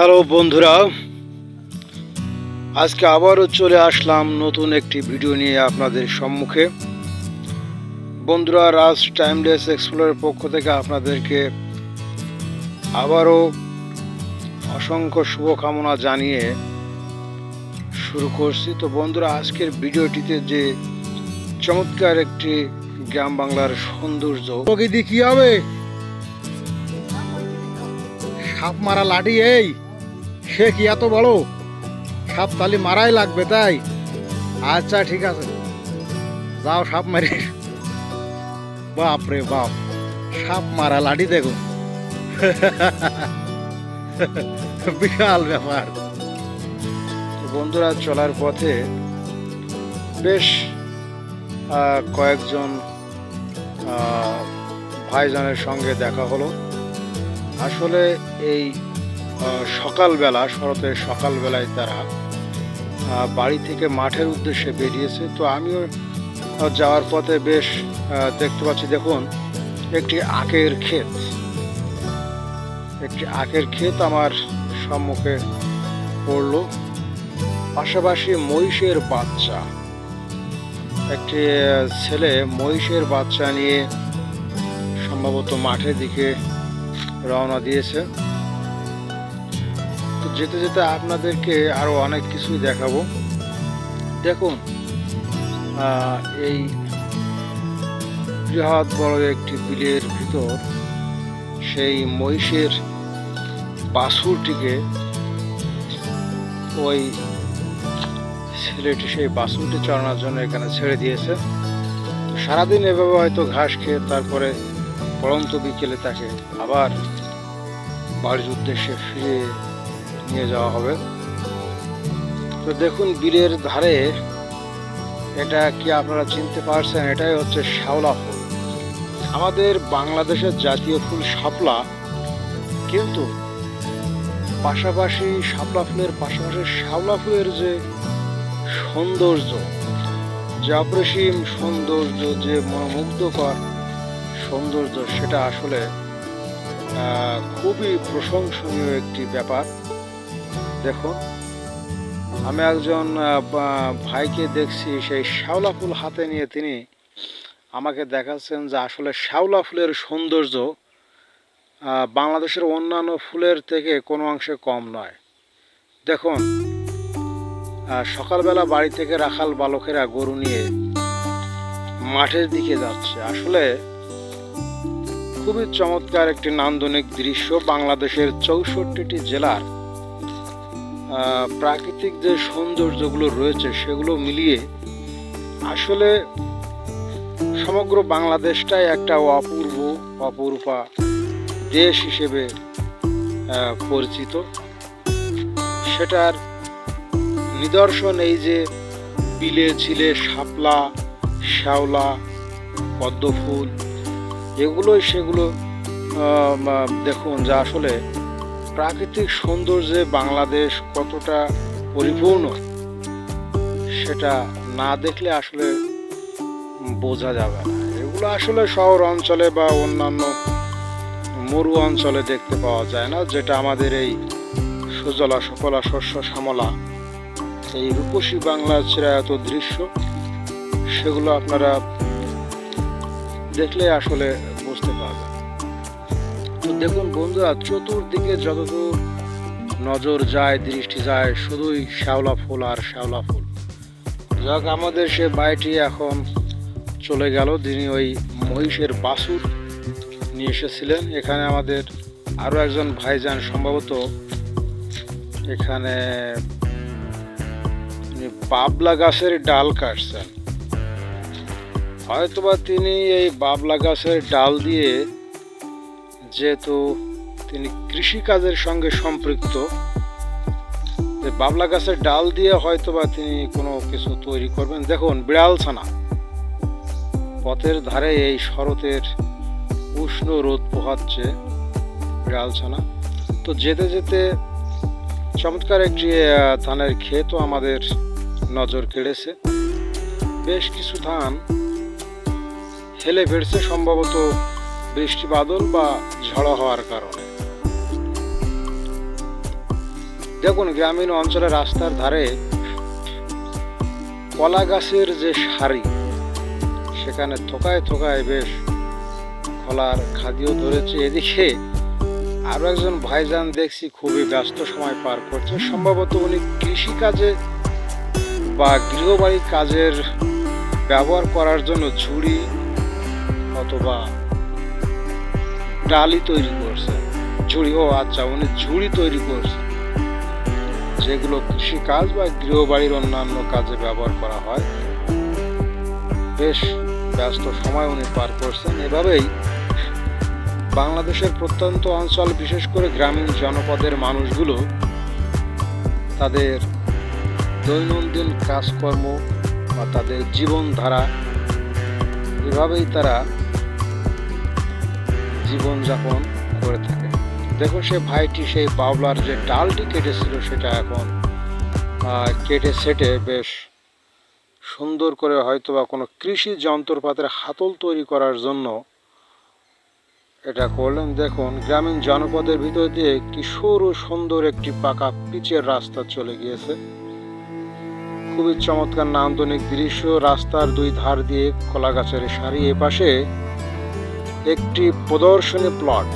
Hello বন্ধুরা, আজকে আবারও চলে আসলাম নতুন একটি ভিডিও নিয়ে আপনাদের সম্মুখে। বন্ধুরা, রাজ টাইমলেস এক্সপ্লোরের পক্ষ থেকে আপনাদেরকে আবারও অসংখ্য শুভকামনা জানিয়ে শুরু করছি। তো বন্ধুরা, আজকের ভিডিওটিতে যে চমৎকার একটি গ্রাম বাংলার সৌন্দর্য প্রকৃতি কি হবে? সাপ মারা লাঠি, এই। সে কি এত বড়? সাপ তালি মারাই লাগবে তাই? আচ্ছা ঠিক আছে। যাও সাপ মারি। বাপ রে বাপ, সাপ মারা লাঠি দেখো। বিশাল ব্যাপার। বন্ধুরা, চলার পথে বেশ কয়েকজন ভাইজানের সঙ্গে দেখা হলো। আসলে এই সকালবেলা, শরতের সকালবেলায় তারা বাড়ি থেকে মাঠের উদ্দেশ্যে বেরিয়েছে। তো আমিও যাওয়ার পথে বেশ দেখতে পাচ্ছি, দেখুন, একটি আখের ক্ষেত। একটি আখের ক্ষেত আমার সম্মুখে পড়ল। পাশাপাশি মহিষের বাচ্চা। একটি ছেলে মহিষের বাচ্চা নিয়ে সম্ভবত মাঠের দিকে রওনা দিয়েছে। যেতে যেতে আপনাদেরকে আরও অনেক কিছুই দেখাবো। দেখুন এই বৃহৎ বড় একটি বিলের ভিতর সেই মহিষের বাছুরটিকে ওই ছেলেটি সেই বাছুরটি চড়ানোর জন্য এখানে ছেড়ে দিয়েছে। সারাদিন এভাবে হয়তো ঘাস খেয়ে তারপরে পরন্ত বিকেলে তাকে আবার বাড়ির উদ্দেশ্যে ফিরে নিয়ে যাওয়া হবে। তো দেখুন, বিলের ধারে এটা কি আপনারা চিনতে পারছেন? এটাই হচ্ছে শাওলা ফুল। আমাদের বাংলাদেশের জাতীয় ফুল শাপলা, কিন্তু পাশাপাশি শাপলা ফুলের পাশাপাশি শ্যাওলা ফুলের যে সৌন্দর্য যে অপরিসীম সৌন্দর্য, যে মনোমুগ্ধকর সৌন্দর্য, সেটা আসলে খুবই প্রশংসনীয় একটি ব্যাপার। দেখুন, আমি একজন ভাইকে দেখছি, সেই শ্যাওলা ফুল হাতে নিয়ে তিনি আমাকে দেখাচ্ছেন যে আসলে শ্যাওলা ফুলের সৌন্দর্য বাংলাদেশের অন্যান্য ফুলের থেকে কোনো অংশে কম নয়। দেখুন সকালবেলা বাড়ি থেকে রাখাল বালকেরা গরু নিয়ে মাঠের দিকে যাচ্ছে। আসলে খুবই চমৎকার একটি নান্দনিক দৃশ্য বাংলাদেশের চৌষট্টিটি জেলার প্রাকৃতিক যে সৌন্দর্যগুলো রয়েছে সেগুলো মিলিয়ে আসলে সমগ্র বাংলাদেশটাই একটা অপূর্ব অপরূপা দেশ হিসেবে পরিচিত। সেটার নিদর্শন এই যে বিলে, ঝিলে, শাপলা, শ্যাওলা পদ্ম ফুল এগুলোই সেগুলো দেখুন যে আসলে প্রাকৃতিক সৌন্দর্যে বাংলাদেশ কতটা পরিপূর্ণ, সেটা না দেখলে আসলে বোঝা যাবে না। এগুলো আসলে শহর অঞ্চলে বা অন্যান্য মরু অঞ্চলে দেখতে পাওয়া যায় না, যেটা আমাদের এই সুজলা সুফলা শস্য শ্যামলা, এই রূপসী বাংলার চিরায়ত দৃশ্য, সেগুলো আপনারা দেখলে আসলে বুঝতে পারবেন। তো দেখুন বন্ধুরা, চতুর্দিকে যতদূর নজর যায়, দৃষ্টি যায়, শুধুই শ্যাওলা ফুল আর শ্যাওলা ফুল। যাক, আমাদের সে বাড়িটি এখন চলে গেল। তিনি ওই মহিষের বাসুর নিয়ে এসেছিলেন। এখানে আমাদের আরও একজন ভাইজান সম্ভবত এখানে বাবলা গাছের ডাল কাটছেন। হয়তোবা তিনি এই বাবলা গাছের ডাল দিয়ে যেহেতু তিনি কৃষিকাজের সঙ্গে সম্পৃক্ত বাবলা গাছের ডাল দিয়ে হয়তোবা তিনি কোনো কিছু তৈরি করবেন। দেখুন, বিড়াল ছানা। পথের ধারে এই শরতের উষ্ণ রোদ পোহাচ্ছে বিড়াল ছানা। তো যেতে যেতে চমৎকার একটি ধানের ক্ষেতও আমাদের নজর কেড়েছে। বেশ কিছু ধান হেলে ফেরছে সম্ভবত বৃষ্টি বাদল বা ঝড়ো হওয়ার কারণে। দেখুন, গ্রামীণ অঞ্চলে রাস্তার ধারে কলা গাছের যে সারি, সেখানে থোকায় থোকায় বেশ কলার খাদিও ধরেছে। এদিকে আরও একজন ভাইজান দেখছি খুবই ব্যস্ত সময় পার করছে। সম্ভবত উনি কৃষিকাজে বা গৃহবাড়ি কাজের ব্যবহার করার জন্য ঝুড়ি অথবা ডালি তৈরি করছে, ঝুড়ি, ও আচ্ছা উনি ঝুড়ি তৈরি করছে, যেগুলো কৃষিকাজ বা গৃহবাড়ির অন্যান্য কাজে ব্যবহার করা হয়। বেশ ব্যস্ত সময় উনি পার করছেন। এভাবেই বাংলাদেশের প্রত্যন্ত অঞ্চল, বিশেষ করে গ্রামীণ জনপদের মানুষগুলো তাদের দৈনন্দিন কাজকর্ম বা তাদের জীবনধারা, এভাবেই তারা জীবনযাপন করে থাকে। দেখুন সে ভাইটি, সেই বাবলার যে ডালটি কেটেছিল, সেটা এখন কেটে সেটে বেশ সুন্দর করে হয়তো বা কোনো কৃষি যন্ত্রপাতির হাতল তৈরি করার জন্য এটা করলেন। দেখুন, গ্রামীণ জনপদের ভিতর দিয়ে কি সরু সুন্দর একটি পাকা পিচের রাস্তা চলে গিয়েছে। খুবই চমৎকার নান্দনিক দৃশ্য। রাস্তার দুই ধার দিয়ে কলা গাছের সারি এ পাশে একটি প্রদর্শনী প্লট।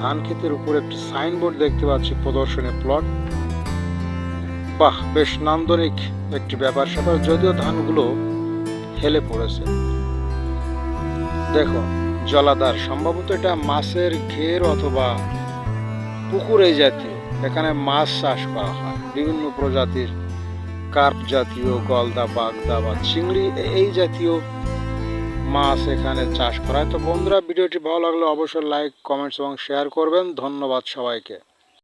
ধান ক্ষেতের উপর একটি সাইনবোর্ড দেখতে পাচ্ছি প্রদর্শনী প্লট। বাহ, বেশ নান্দনিক একটি ব্যাপার স্যাপার, যদিও ধানগুলো হেলে পড়েছে। দেখো, জলাধার, সম্ভবত এটা মাছের ঘের অথবা পুকুর জাতীয় এখানে মাছ চাষ করা হয়। বিভিন্ন প্রজাতির কার্প জাতীয়, গলদা, বাগদা বা চিংড়ি, এই জাতীয় মাছ এখানে চাষ করা হয়। তো বন্ধুরা, ভিডিওটি ভালো লাগলে অবশ্যই লাইক কমেন্টস এবং শেয়ার করবেন। ধন্যবাদ সবাইকে।